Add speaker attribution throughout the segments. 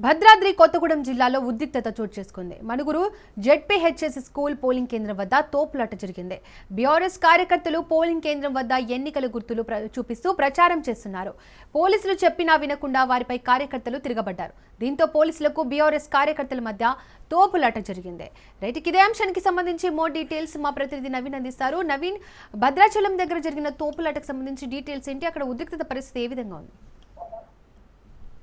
Speaker 1: భద్రాద్రి కొత్తగూడెం జిల్లాలో ఉద్రిక్తత చోటు చేసుకుంది. మనుగురు జెడ్పీహెచ్ఎస్ స్కూల్ పోలింగ్ కేంద్రం వద్ద తోపులాట జరిగింది. బీఆర్ఎస్ కార్యకర్తలు పోలింగ్ కేంద్రం వద్ద ఎన్నికల గుర్తులు ప్ర- చూపిస్తూ ప్రచారం చేస్తున్నారు. పోలీసులు చెప్పినా వినకుండా వారిపై కార్యకర్తలు తిరగబడ్డారు. దీంతో పోలీసులకు బీఆర్ఎస్ కార్యకర్తల మధ్య తోపులాట జరిగింది. రైట్ ఇదే అంశానికి సంబంధించి మోర్ డీటెయిల్స్ మా ప్రతినిధి నవీన్ అందిస్తారు. నవీన్ భద్రాచలం దగ్గర జరిగిన తోపులాటకు సంబంధించి డీటెయిల్స్ ఏంటి? అక్కడ ఉద్రిక్తత పరిస్థితి ఏ విధంగా ఉంది?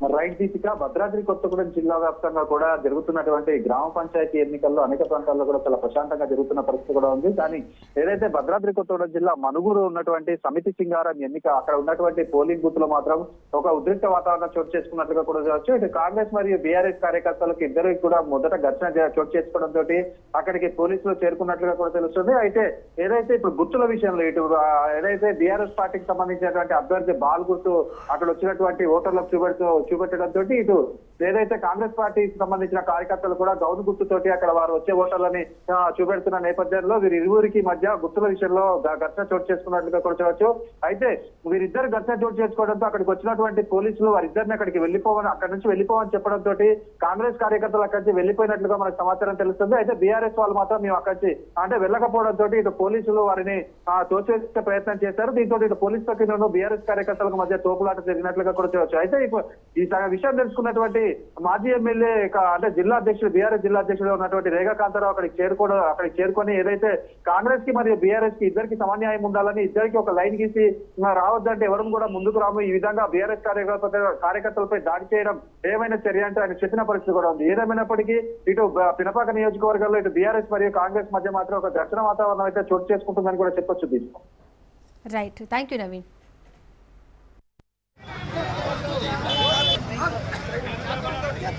Speaker 2: రైట్ దీపిక భద్రాద్రి కొత్తగూడెం జిల్లా వ్యాప్తంగా కూడా జరుగుతున్నటువంటి గ్రామ పంచాయతీ ఎన్నికల్లో అనేక ప్రాంతాల్లో కూడా చాలా ప్రశాంతంగా జరుగుతున్న పరిస్థితి కూడా ఉంది. కానీ ఏదైతే భద్రాద్రి కొత్తగూడెం జిల్లా మనుగురు ఉన్నటువంటి సమితి సింగారం ఎన్నిక అక్కడ ఉన్నటువంటి పోలింగ్ బూత్లో మాత్రం ఒక ఉద్రిక్త వాతావరణం చోటు చేసుకున్నట్లుగా కూడా చూడవచ్చు ఇటు కాంగ్రెస్ మరియు బీఆర్ఎస్ కార్యకర్తలకు ఇద్దరికి కూడా మొదట ఘర్షణ చోటు చేసుకోవడం తోటి అక్కడికి పోలీసులు చేరుకున్నట్లుగా కూడా తెలుస్తుంది. అయితే ఏదైతే ఇప్పుడు గుర్తుల విషయంలో ఇటు ఏదైతే బీఆర్ఎస్ పార్టీకి సంబంధించినటువంటి అభ్యర్థి బాల్ గుర్తు అక్కడ వచ్చినటువంటి ఓటర్లకు చూపెడుతూ చూపెట్టడంతో ఇటు ఏదైతే కాంగ్రెస్ పార్టీకి సంబంధించిన కార్యకర్తలు కూడా గౌను గుర్తుతోటి అక్కడ వారు వచ్చే ఓటర్లని చూపెడుతున్న నేపథ్యంలో వీరి ఇరువురికి మధ్య గుర్తుల విషయంలో ఘర్షణ చోటు చేసుకున్నట్లుగా కూడా చూడవచ్చు అయితే వీరిద్దరు ఘర్షణ చోటు చేసుకోవడంతో అక్కడికి వచ్చినటువంటి పోలీసులు వారిద్దరిని అక్కడికి వెళ్ళిపోవని అక్కడి నుంచి వెళ్ళిపోవని చెప్పడంతో కాంగ్రెస్ కార్యకర్తలు అక్కడి నుంచి వెళ్ళిపోయినట్లుగా మనకు సమాచారం తెలుస్తుంది. అయితే బీఆర్ఎస్ వాళ్ళు మాత్రం మేము అక్కడి నుంచి అంటే వెళ్ళకపోవడంతో ఇటు పోలీసులు వారిని తోచేసే ప్రయత్నం చేశారు. దీంతో ఇటు పోలీస్ పక్కన బీఆర్ఎస్ కార్యకర్తలకు మధ్య తోపులాట జరిగినట్లుగా కూడా చూడవచ్చు అయితే ఈ విషయం తెలుసుకున్నటువంటి మాజీ ఎమ్మెల్యే అంటే జిల్లా అధ్యక్షుడు బీఆర్ఎస్ జిల్లా అధ్యక్షుడు ఉన్నటువంటి రేఖా కాంతారావు అక్కడికి చేరుకోవడం అక్కడికి చేరుకొని ఏదైతే కాంగ్రెస్కి మరియు బీఆర్ఎస్కి ఇద్దరికి సమన్యాయం ఉండాలని ఇద్దరికి ఒక లైన్ గీసి రావద్దంటే ఎవరు కూడా ముందుకు రాము. ఈ విధంగా బీఆర్ఎస్ కార్యకర్త కార్యకర్తలపై దాడి చేయడం ఏమైనా చర్య అంటే ఆయన చెప్పిన పరిస్థితి కూడా ఉంది. ఏదేమైనప్పటికీ ఇటు పినపాక నియోజకవర్గంలో ఇటు బీఆర్ఎస్ మరియు కాంగ్రెస్ మధ్య మాత్రం ఒక ఘర్షణ వాతావరణం అయితే చోటు చేసుకుంటుందని కూడా చెప్పొచ్చు దీంట్లో
Speaker 1: రైట్ థ్యాంక్ యూ నవీన్